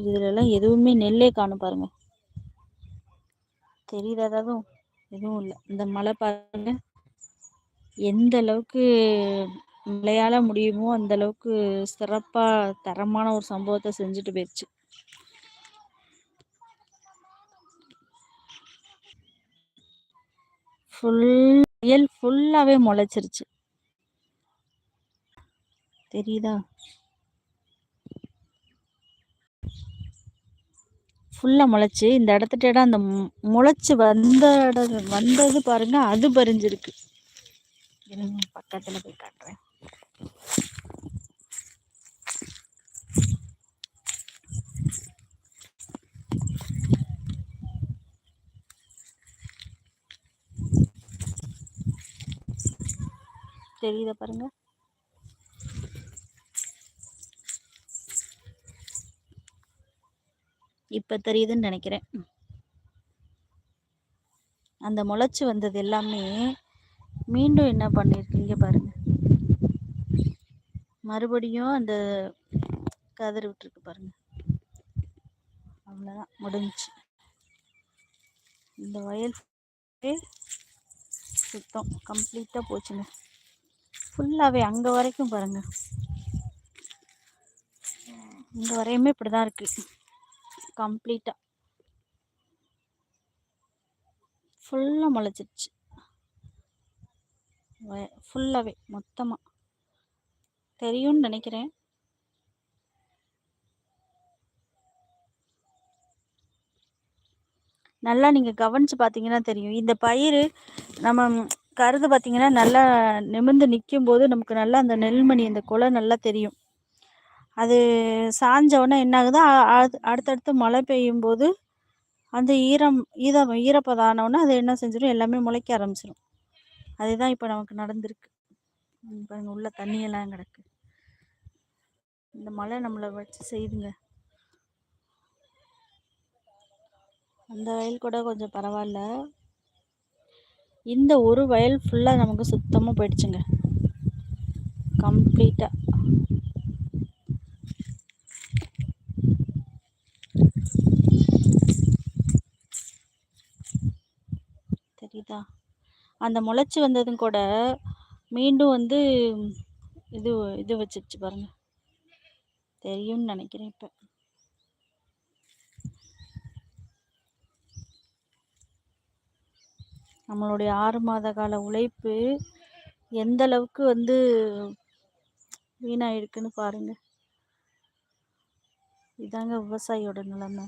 இதுலலாம் எதுவுமே நெல்லே காணும் பாருங்க. தெரியுதாதாதும் எதுவும் இல்லை. இந்த மழை பாருங்க. எந்த அளவுக்கு மழையால முடியுமோ அந்த அளவுக்கு சிறப்பா தரமான ஒரு சம்பவத்தை செஞ்சுட்டு போயிடுச்சு ஃபுல் வயல் ஃபுல்லாவே முளைச்சிருச்சு. தெரியுதா? ஃபுல்லாக முளைச்சி இந்த இடத்துட்ட அந்த முளைச்சி வந்த இடம் வந்தது பாருங்க அது பறிஞ்சிருக்கு. பக்கத்தில் போய் காட்டுறேன். தெரியுதா பாருங்க? இப்போ தெரியுதுன்னு நினைக்கிறேன். அந்த முளைச்சி வந்தது எல்லாமே மீண்டும் என்ன பண்ணியிருக்கீங்க பாருங்க. மறுபடியும் அந்த கதறி விட்டுருக்கு பாருங்க. அவ்வளோதான் முடிஞ்சிச்சு. இந்த வயல் சுத்தம் கம்ப்ளீட்டாக போச்சுங்க. ஃபுல்லாகவே அங்கே வரைக்கும் பாருங்கள் இங்கே வரையுமே இப்படி தான் இருக்குது கம்ப்ளீட்டாக ஃபுல்லாக முளைச்சிருச்சு. ஃபுல்லாகவே மொத்தமாக தெரியும்னு நினைக்கிறேன். நல்லா நீங்கள் கவனித்து பார்த்தீங்கன்னா தெரியும். இந்த பயிர் நம்ம கருது பார்த்திங்கன்னா நல்லா நிமிர்ந்து நிற்கும் போது நமக்கு நல்லா அந்த நெல்மணி அந்த குலை நல்லா தெரியும். அது சாஞ்ச என்ன ஆகுது அடுத்தடுத்து மழை பெய்யும் போது அந்த ஈரம் ஈரம் ஈரப்பதானவுடனே அது என்ன செஞ்சிடும் எல்லாமே முளைக்க ஆரம்பிச்சிடும் அதுதான் இப்போ நமக்கு நடந்திருக்கு. பாருங்க உள்ள தண்ணியெல்லாம் கிடக்கு. இந்த மழை நம்மளை வச்சு செய்துங்க. அந்த வயல் கூட கொஞ்சம் பரவாயில்ல. இந்த ஒரு வயல் ஃபுல்லாக நமக்கு சுத்தமாக போயிடுச்சுங்க. கம்ப்ளீட்டாக தெரியுதா அந்த முளைச்சி வந்ததும் கூட மீண்டும் வந்து இது இது வச்சிருச்சு பாருங்க. தெரியும்னு நினைக்கிறேன் இப்போ. நம்மளுடைய ஆறு மாத கால உழைப்பு எந்த அளவுக்கு வந்து வீணாயிருக்குன்னு பாருங்க. இதாங்க விவசாயியோட நிலைமை.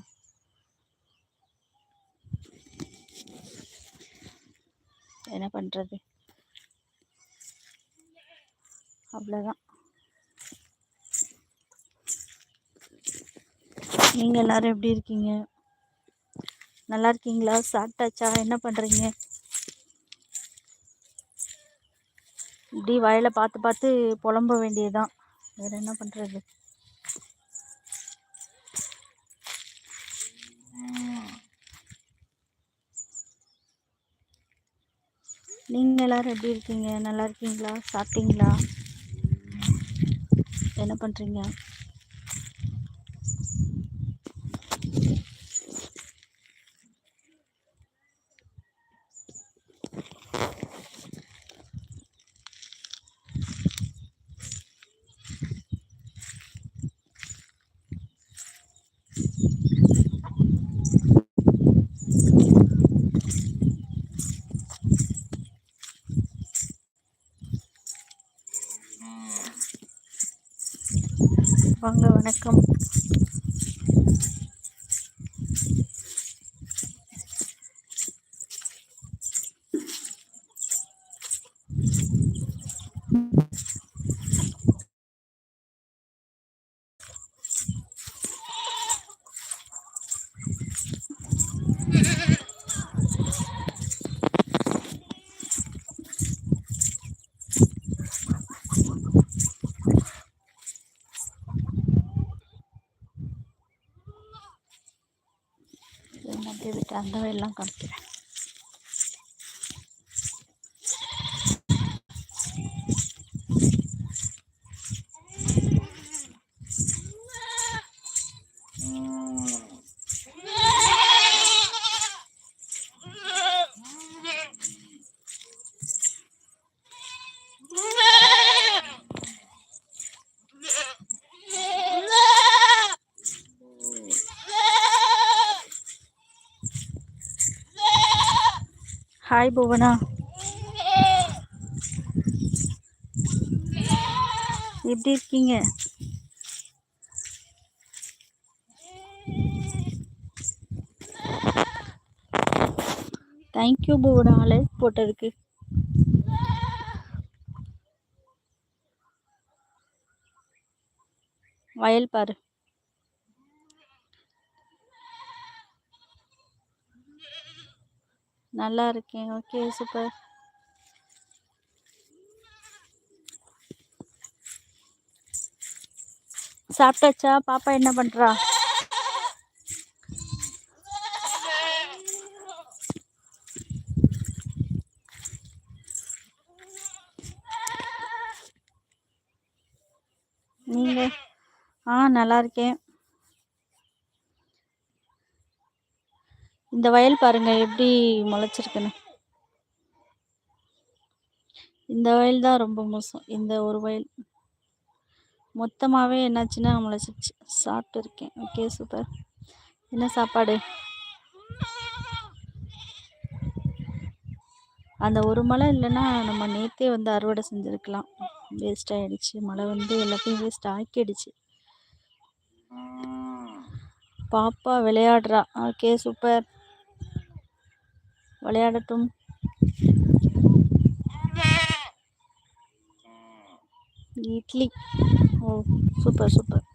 என்ன பண்ணுறது அவ்வளோதான் நீங்கள் எல்லோரும் எப்படி இருக்கீங்க? நல்லா இருக்கீங்களா? சாப்பிட்டாச்சா? என்ன பண்ணுறீங்க இப்படி வயலை பார்த்து பார்த்து புலம்ப வேண்டியதுதான். வேறு என்ன பண்ணுறது நீங்கள் எல்லோரும் எப்படி இருக்கீங்க? நல்லா இருக்கீங்களா? சாப்பிட்டீங்களா? என்ன பண்ணுறீங்க வாங்க வணக்கம். அந்த வயல்லாம் காமிக்கிறேன் hi Bhuvana எப்படி இருக்கீங்க? தேங்க்யூ புவனா லைக் போட்டதுக்கு. வயல் பாரு. நல்லா இருக்கேன். ஓகே சூப்பர் சாப்பிட்டாச்சா? பாப்பா என்ன பண்ணுறா நீங்கள் ஆ நல்லா இருக்கேன். இந்த வயல் பாருங்க எப்படி முளைச்சிருக்குன்னு. இந்த வயல் தான் ரொம்ப மோசம் இந்த ஒரு வயல். மொத்தமாகவே என்னாச்சுன்னா முளைச்சிருச்சு. சாப்பிட்டு இருக்கேன். Okay super. என்ன சாப்பாடு? அந்த ஒரு மழை இல்லைன்னா நம்ம நேற்றே வந்து அறுவடை செஞ்சுருக்கலாம். வேஸ்ட் ஆகிடுச்சு மழை வந்து எல்லாத்தையும் வேஸ்ட் ஆக்கிடுச்சு. பாப்பா விளையாடுறா. Okay super. விளையாடட்டும் idli oh super super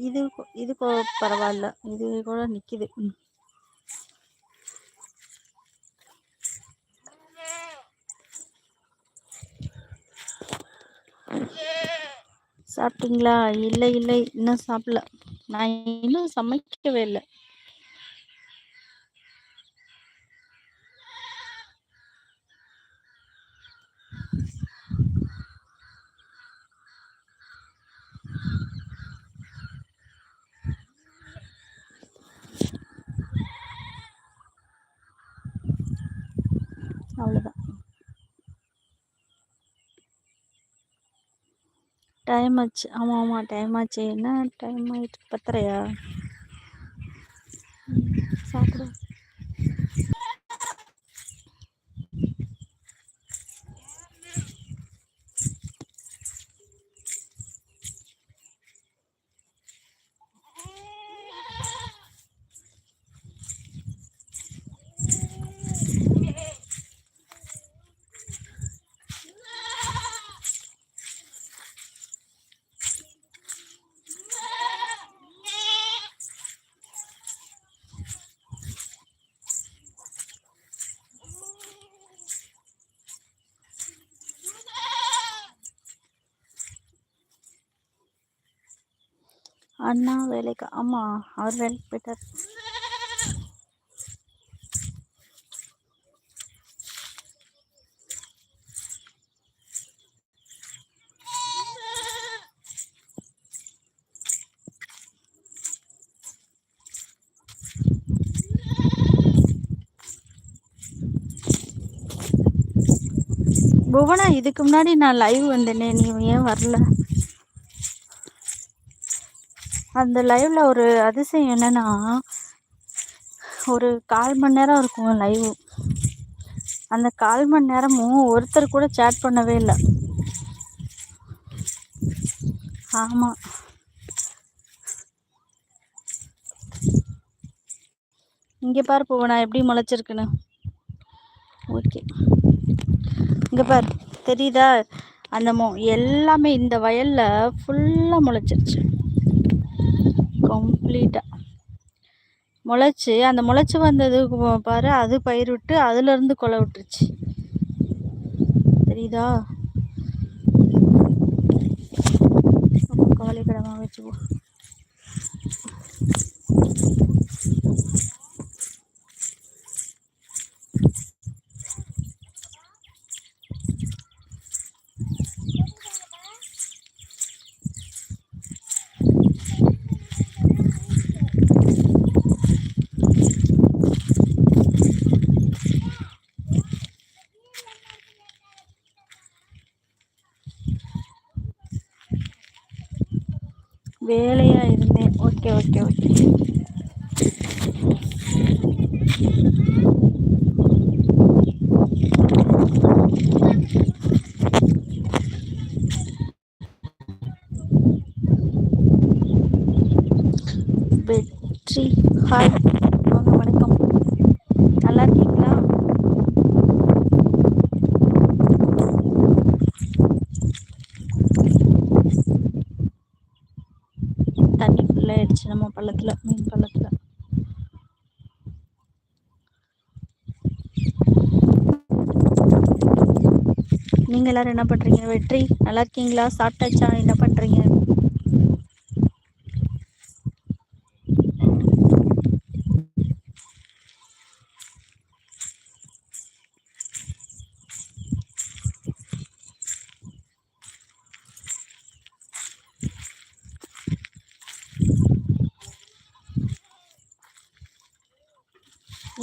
இது கொ- இது கொ- பரவாயில்ல இது கூட நிக்குது சாப்பிட்டீங்களா? இல்லை இல்லை இன்னும் சாப்பிடல. நான் இன்னும் சமைக்கவே இல்லை அவ்வளோதான் டைம் ஆச்சு. ஆமாம் ஆமாம் டைம் ஆச்சு. என்ன டைம் ஆயிட்டு பத்தரையா ம், சாப்பிடு அண்ணா வேலைக்கு ஆமாம் அவர் வேலைக்கு போயிட்டார். புவனா இதுக்கு முன்னாடி நான் லைவ் வந்தேனே நீ ஏன் வரல? அந்த லைவ்ல ஒரு அதிசயம் என்னன்னா ஒரு கால் மணி நேரம் இருக்கும் லைவ் அந்த கால் மணி நேரமும் ஒருத்தர் கூட சேட் பண்ணவே இல்லை. ஆமாம் இங்கே பாரு பூவனா எப்படி முளைச்சிருக்குன்னு. ஓகே இங்கே பாரு தெரியுதா? அந்த மோ எல்லாமே இந்த வயலில் ஃபுல்லாக முளைச்சிருச்சு. கம்ப்ளீட்டாக முளைச்சி அந்த முளைச்சி வந்தது பாரு அது பயிர் விட்டு அதுலேருந்து கொலை விட்டுருச்சு. தெரியுதா? கவலைக்கிடமாக வச்சுக்கோ வேலையாக இருந்தேன் okay okay okay okay Vetri hi வாங்க வணக்கம் நல்லா இருக்கீங்களா தண்ணி நம்ம பள்ளத்தில் மீன் பள்ளத்தில். நீங்கள் எல்லாரும் என்ன பண்ணுறீங்க வெற்றி? நல்லா இருக்கீங்களா? சாப்பிட்டாச்சா? என்ன பண்ணுறீங்க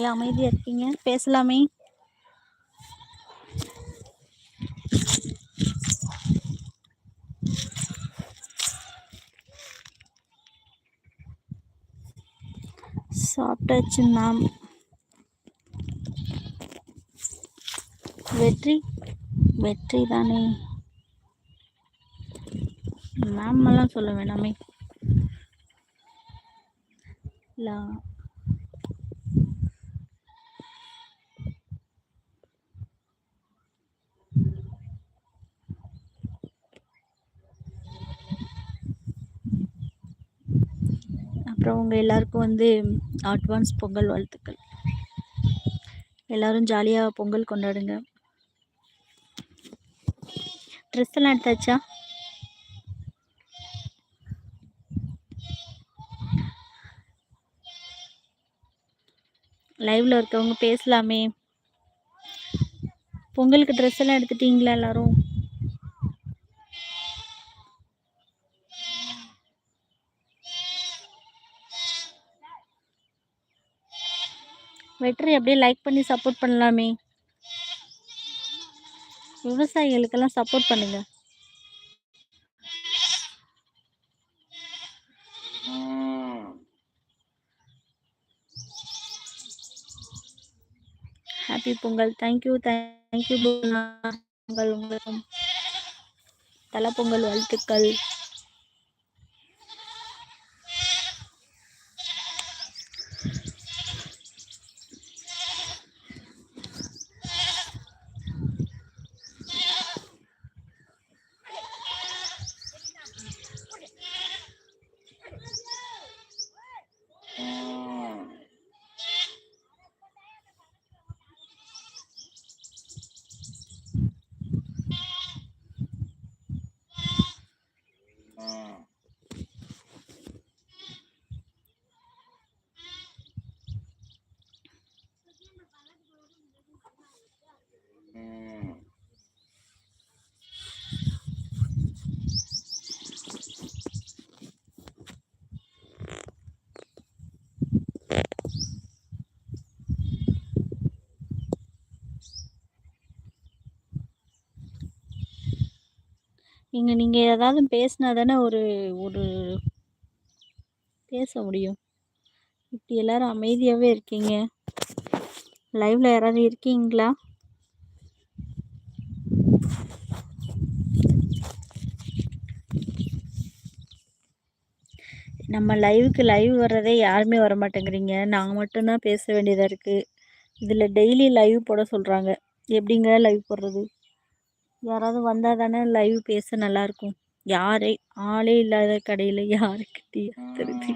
ஏன் அமைதியாக இருக்கீங்க. பேசலாமே. சாப்பிட்டாச்சு மேம் வெற்றி? வெற்றி தானே. மேம் எல்லாம் சொல்ல வேணாமே. லா உங்கள் எல்லாருக்கும் வந்து அட்வான்ஸ் பொங்கல் வாழ்த்துக்கள். எல்லாரும் ஜாலியாக பொங்கல் கொண்டாடுங்க. ட்ரெஸ் எல்லாம் எடுத்தாச்சா? லைவ்ல இருக்கவங்க பேசலாமே. பொங்கலுக்கு ட்ரெஸ் எல்லாம் எடுத்துட்டீங்களா எல்லாரும்? வெற்றி அப்படியே லைக் பண்ணி சப்போர்ட் பண்ணலாமே. விவசாயிகளுக்கெல்லாம் சப்போர்ட் பண்ணுங்க. Happy Pongal thank you thank you Pongal உங்களுக்கும் தலை பொங்கல் வாழ்த்துக்கள். நீங்கள் நீங்கள் ஏதாவது பேசினா தானே ஒரு ஒரு பேச முடியும். இப்படி எல்லோரும் அமைதியாகவே இருக்கீங்க. லைவில் யாராவது இருக்கீங்களா? நம்ம லைவுக்கு லைவ் வர்றதே யாருமே வர மாட்டேங்கிறீங்க நாங்கள் மட்டும்தான் பேச வேண்டியதாக இருக்குது இதில் டெய்லி லைவ் போட சொல்கிறாங்க எப்படிங்க லைவ் போடுறது? யாராவது வந்தால் தானே லைவ் பேச நல்லாயிருக்கும் யாரே ஆளே இல்லாத கடையில் யாருக்கிட்டே திருப்பி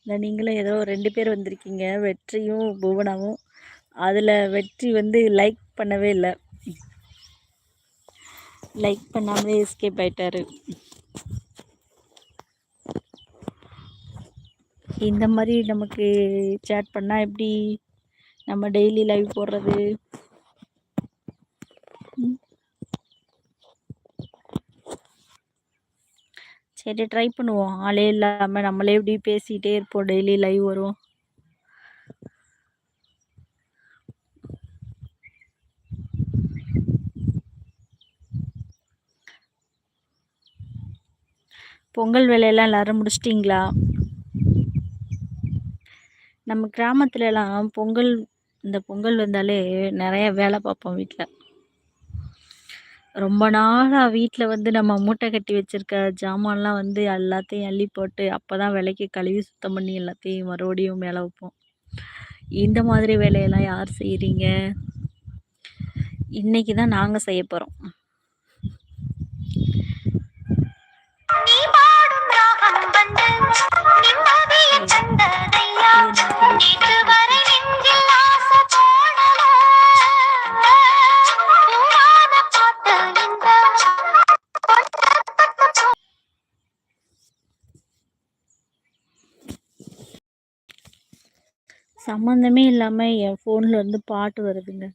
இந்த நீங்களும் ஏதோ ரெண்டு பேர் வந்திருக்கீங்க. வெற்றியும் புவனாவும் அதில் வெற்றி வந்து லைக் பண்ணவே இல்லை. லைக் பண்ணாமலே எஸ்கேப் ஆயிட்டாரு. இந்த மாதிரி நமக்கு சேட் பண்ணால் எப்படி நம்ம டெய்லி லைவ் போடுறது சரி ட்ரை பண்ணுவோம். ஆளே இல்லாமல் நம்மளே எப்படி பேசிகிட்டே இருப்போம். டெய்லி லைவ் வரும். பொங்கல் வேலையெல்லாம் எல்லாரும் முடிச்சிட்டிங்களா? நம்ம கிராமத்துலலாம் பொங்கல் இந்த பொங்கல் வந்தாலே நிறைய வேலை பார்ப்போம் வீட்டில் ரொம்ப நாளாக வீட்டில் வந்து நம்ம மூட்டை கட்டி வச்சுருக்க ஜாமான்லாம் வந்து எல்லாத்தையும் அள்ளி போட்டு அப்போ தான் விலைக்கு கழுவி சுத்தம் பண்ணி எல்லாத்தையும் மறுபடியும் மேலே வைப்போம். இந்த மாதிரி வேலையெல்லாம் யார் செய்கிறீங்க இன்றைக்கி தான் நாங்கள் செய்ய போகிறோம் சம்மந்தமே இல்லாமல் என் ஃபோனில் வந்து பாட்டு வருதுங்க.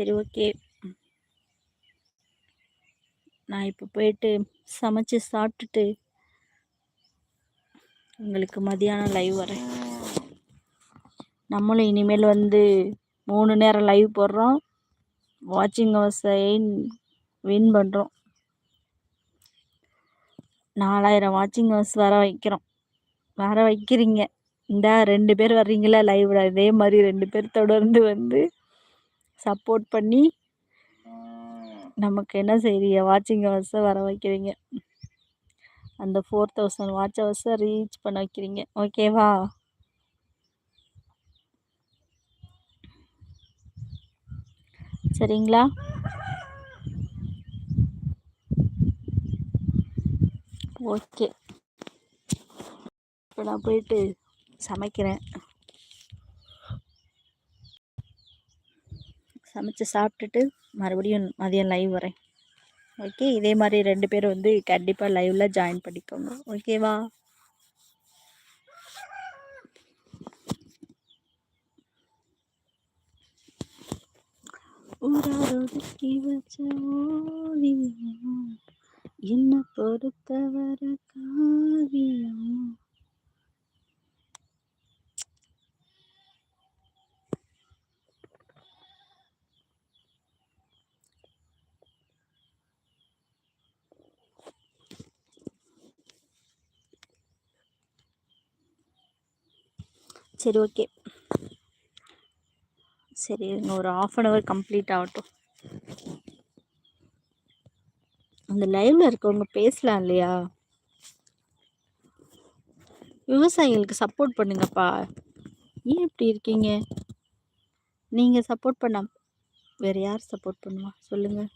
சரி ஓகே. நான் இப்போ போயிட்டு சமைச்சு சாப்பிட்டுட்டு உங்களுக்கு மதியானம் லைவ் வரேன். நம்மளும் இனிமேல் வந்து மூணு நேரம் லைவ் போடுறோம். வாட்சிங் ஹவர்ஸை வின் பண்ணுறோம் நாலாயிரம் வாட்சிங் ஹவர்ஸ் வர வைக்கிறோம். வர வைக்கிறீங்க. இந்த ரெண்டு பேர் வர்றீங்களா லைவில் இதே மாதிரி ரெண்டு பேர் தொடர்ந்து வந்து சப்போர்ட் பண்ணி நமக்கு என்ன செய்கிறீங்க வாட்சிங் ஹவர்ஸை வர வைக்கிறீங்க. அந்த ஃபோர் தௌசண்ட் வாட்ச் ஹவர்ஸை ரீச் பண்ண வைக்கிறீங்க. ஓகேவா சரிங்களா? ஓகே இப்போ நான் போயிட்டு சமைக்கிறேன். சமைச்சு சாப்பிட்டுட்டு மறுபடியும் மதியம் லைவ் வரேன். ஓகே இதே மாதிரி ரெண்டு பேரும் வந்து கண்டிப்பாக லைவில் ஜாயின் பண்ணிக்கோங்க. ஓகேவா ஒதுக்கி வச்ச ஓவியம். என்ன பொறுத்தவர காவியம். சரி ஓகே. சரி ஒரு ஆஃப் அன் ஹவர் கம்ப்ளீட் ஆகட்டும். அந்த லைவில் இருக்கவங்க பேசலாம் இல்லையா? விவசாயிகளுக்கு சப்போர்ட் பண்ணுங்கப்பா. ஏன் இப்படி இருக்கீங்க? நீங்கள் சப்போர்ட் பண்ண வேறு யார் சப்போர்ட் பண்ணுவா? சொல்லுங்கள்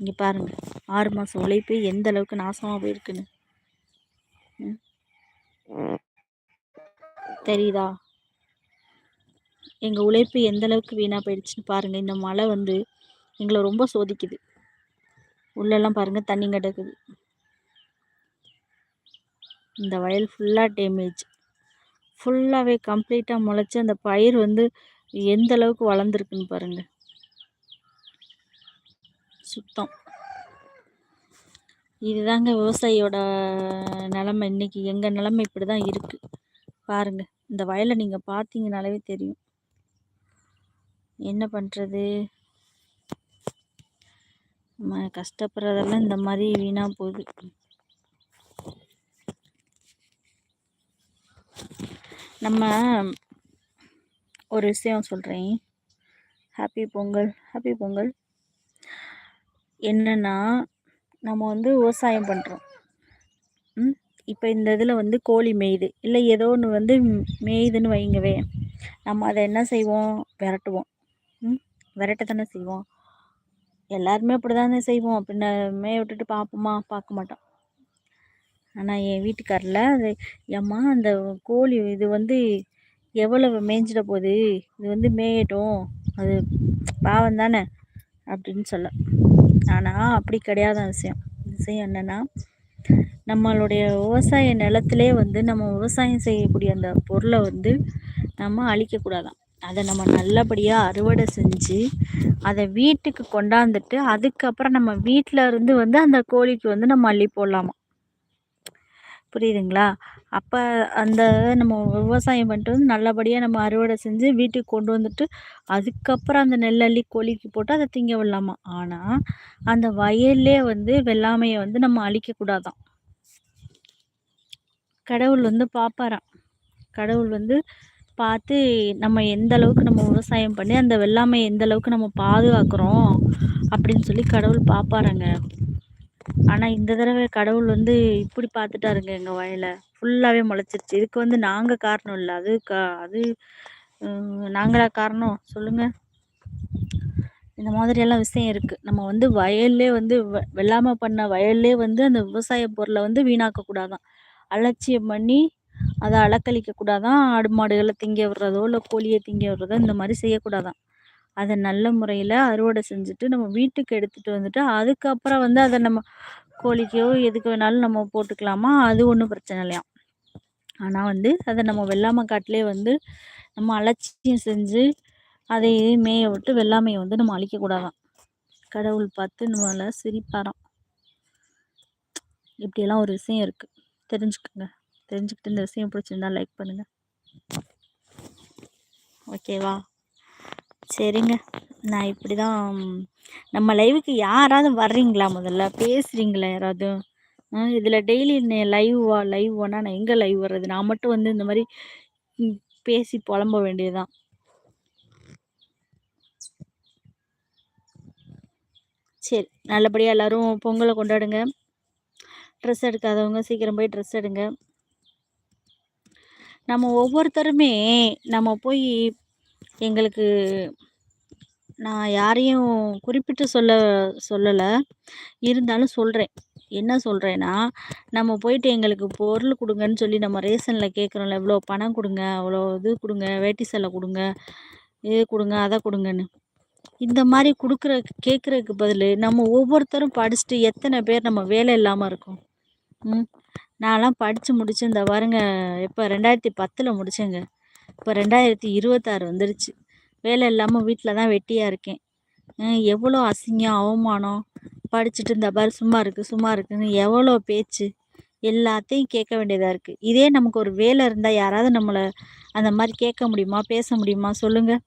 இங்கே பாருங்கள் ஆறு மாதம் உழைப்பு எந்த அளவுக்கு நாசமாக போயிருக்குன்னு. தெரியுதா? எங்கள் உழைப்பு எந்த அளவுக்கு வீணாக போயிடுச்சுன்னு பாருங்கள் இந்த மழை வந்து எங்களை ரொம்ப சோதிக்குது. உள்ளெல்லாம் பாருங்கள் தண்ணி கிடக்குது. இந்த வயல் ஃபுல்லாக டேமேஜ் ஃபுல்லாகவே கம்ப்ளீட்டாக முளைச்சி அந்த பயிர் வந்து எந்த அளவுக்கு வளர்ந்துருக்குன்னு பாருங்கள் சுத்தம். இதுதாங்க விவசாயியோட நிலமை. இன்றைக்கி எங்கள் நிலமை இப்படி தான் இருக்குது பாருங்கள் இந்த வயலை நீங்கள் பார்த்தீங்கனாலே தெரியும். என்ன பண்ணுறது நம்ம கஷ்டப்படுறதெல்லாம் இந்த மாதிரி வீணாக போகுது. நம்ம ஒரு விஷயம் சொல்கிறேன் ஹாப்பி பொங்கல் ஹாப்பி பொங்கல். என்னென்னா நம்ம வந்து விவசாயம் பண்ணுறோம் இப்போ இந்த இதில் வந்து கோழி மேயுது. இல்லை ஏதோ ஒன்று வந்து மேயுதுன்னு வைங்கவே நம்ம அதை என்ன செய்வோம்? விரட்டுவோம். விரட்ட தானே செய்வோம். எல்லாருமே அப்படி தானே செய்வோம். பின்ன மேய விட்டுட்டு பார்ப்போமா பார்க்க மாட்டோம். ஆனால் என் வீட்டுக்காரில் அது ஏம்மா அந்த கோழி இது வந்து எவ்வளவு மேய்ஞ்சிட போகுது? இது வந்து மேயட்டும். அது பாவம் தானே? அப்படின்னு சொல்ல. ஆனால் அப்படி கிடையாத விஷயம். விஷயம் என்னென்னா நம்மளுடைய விவசாய நிலத்திலே வந்து நம்ம விவசாயம் செய்யக்கூடிய அந்த பொருளை வந்து நம்ம அழிக்கக்கூடாதான் அதை நம்ம நல்லபடியாக அறுவடை செஞ்சு அதை வீட்டுக்கு கொண்டாந்துட்டு அதுக்கப்புறம் நம்ம வீட்டில் இருந்து வந்து அந்த கோழிக்கு வந்து நம்ம அள்ளி போடலாமா? புரியுதுங்களா? அப்போ அந்த நம்ம விவசாயம் பண்ணிட்டு வந்து நல்லபடியாக நம்ம அறுவடை செஞ்சு வீட்டுக்கு கொண்டு வந்துட்டு அதுக்கப்புறம் அந்த நெல் அள்ளி கோழிக்கு போட்டு அதை திங்க விடலாமா? ஆனால் அந்த வயல்லே வந்து வெள்ளாமையை வந்து நம்ம அழிக்கக்கூடாதான் கடவுள் வந்து பார்ப்பாராம் கடவுள் வந்து பார்த்து நம்ம எந்த அளவுக்கு நம்ம விவசாயம் பண்ணி அந்த வெள்ளாமையை எந்த அளவுக்கு நம்ம பாதுகாக்கிறோம் அப்படின்னு சொல்லி கடவுள் பார்ப்பாருங்க. ஆனால் இந்த தடவை கடவுள் வந்து இப்படி பார்த்துட்டாருங்க எங்கள் வயலை. ஃபுல்லாகவே முளைச்சிருச்சு. இதுக்கு வந்து நாங்கள் காரணம் இல்லை. அது கா அது நாங்களா காரணம். சொல்லுங்கள் இந்த மாதிரியெல்லாம் விஷயம் இருக்குது நம்ம வந்து வயல்லே வந்து வெள்ளாமை பண்ண வயல்லே வந்து அந்த விவசாய பொருளை வந்து வீணாக்கக்கூடாதான் அலட்சியம் பண்ணி அதை அலக்களிக்க கூடாதான் ஆடு மாடுகளை திங்க விடுறதோ இல்லை கோழியை திங்க விடுறதோ இந்த மாதிரி செய்யக்கூடாதான். அதை நல்ல முறையில் அறுவடை செஞ்சுட்டு நம்ம வீட்டுக்கு எடுத்துகிட்டு வந்துட்டு அதுக்கப்புறம் வந்து அதை நம்ம கோழிக்கோ எதுக்கு வேணாலும் நம்ம போட்டுக்கலாமா? அது ஒன்றும் பிரச்சனை இல்லையாம் ஆனால் வந்து அதை நம்ம வெள்ளாமை காட்டிலே வந்து நம்ம அலட்சியம் செஞ்சு அதை மேய விட்டு வெள்ளாமையை வந்து நம்ம அழிக்கக்கூடாதான். கடவுள் பார்த்து நம்மளை சிரிப்பாராம். இப்படியெல்லாம் ஒரு விஷயம் இருக்குது தெரிஞ்சுக்கோங்க. தெரிஞ்சுக்கிட்டு இந்த விஷயம் பிடிச்சிருந்தா லைக் பண்ணுங்கள் ஓகேவா சரிங்க. நான் இப்படி தான் நம்ம லைவுக்கு யாராவது வர்றீங்களா முதல்ல? பேசுகிறீங்களா யாராவது? இதில் டெய்லி லைவா லைவ் வேணால் நான் எங்கே லைவ் வர்றது? நான் மட்டும் வந்து இந்த மாதிரி பேசி புலம்ப வேண்டியதுதான். சரி நல்லபடியாக எல்லோரும் பொங்கலை கொண்டாடுங்க. ட்ரெஸ் எடுக்காதவங்க சீக்கிரம் போய் ட்ரெஸ் எடுங்க. நம்ம ஒவ்வொருத்தருமே நம்ம போய் எங்களுக்கு நான் யாரையும் குறிப்பிட்டு சொல்ல சொல்லலை. இருந்தாலும் சொல்கிறேன் என்ன சொல்கிறேன்னா நம்ம போயிட்டு எங்களுக்கு பொருள் கொடுங்கன்னு சொல்லி நம்ம ரேஷனில் கேட்குறோம்ல இவ்வளோ பணம் கொடுங்க அவ்வளோ இது கொடுங்க வேட்டி சேலை கொடுங்க இது கொடுங்க அதை கொடுங்கன்னு. இந்த மாதிரி கொடுக்குற கேட்குறதுக்கு பதில் நம்ம ஒவ்வொருத்தரும் படிச்சுட்டு எத்தனை பேர் நம்ம வேலை இல்லாமல் இருக்கோம். ம். நான்லாம் படித்து முடிச்சு இந்த பாருங்க இப்போ ரெண்டாயிரத்தி பத்தில் முடித்தேங்க இப்போ ரெண்டாயிரத்தி இருபத்தாறு வந்துருச்சு. வேலை இல்லாமல் வீட்டில் தான் வெட்டியாக இருக்கேன். எவ்வளோ அசிங்கம் அவமானம். படிச்சுட்டு இந்த பாரு சும்மா இருக்குது சும்மா இருக்குன்னு எவ்வளோ பேச்சு. எல்லாத்தையும் கேட்க வேண்டியதாக இருக்குது இதே நமக்கு ஒரு வேலை இருந்தால் யாராவது நம்மளை அந்த மாதிரி கேட்க முடியுமா பேச முடியுமா? சொல்லுங்கள்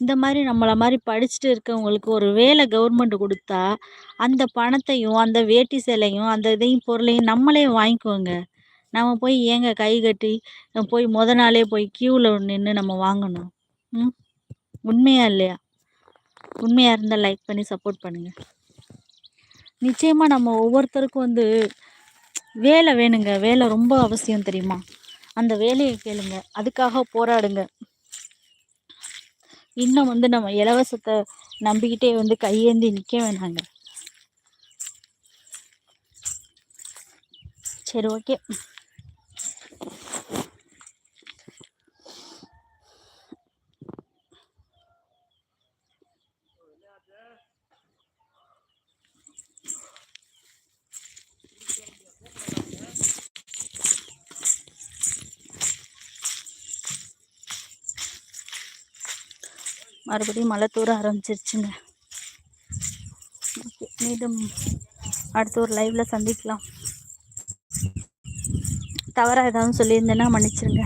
இந்த மாதிரி நம்மளை மாதிரி படிச்சுட்டு இருக்கவங்களுக்கு ஒரு வேலை கவர்மெண்ட் கொடுத்தா அந்த பணத்தையும் அந்த வேட்டி சேலையும் அந்த இதையும் பொருளையும் நம்மளே வாங்கிக்குவோங்க. நம்ம போய் ஏங்க கை கட்டி போய் முத நாளே போய் க்யூவில் நின்று நம்ம வாங்கணும். ம்? உண்மையா இல்லையா? உண்மையாக இருந்தால் லைக் பண்ணி சப்போர்ட் பண்ணுங்கள் நிச்சயமாக நம்ம ஒவ்வொருத்தருக்கும் வந்து வேலை வேணுங்க. வேலை ரொம்ப அவசியம் தெரியுமா? அந்த வேலையை கேளுங்க. அதுக்காக போராடுங்க. இன்னும் வந்து நம்ம இலவசத்தை நம்பிக்கிட்டே வந்து கையேந்தி நிற்க வேணாங்க. சரி ஓகே மறுபடியும் மழை தூர ஆரம்பிச்சிருச்சுங்க. மீண்டும் அடுத்த ஒரு லைவில் சந்திக்கலாம். தவறாக ஏதாவது சொல்லியிருந்தேன்னா மன்னிச்சிருங்க.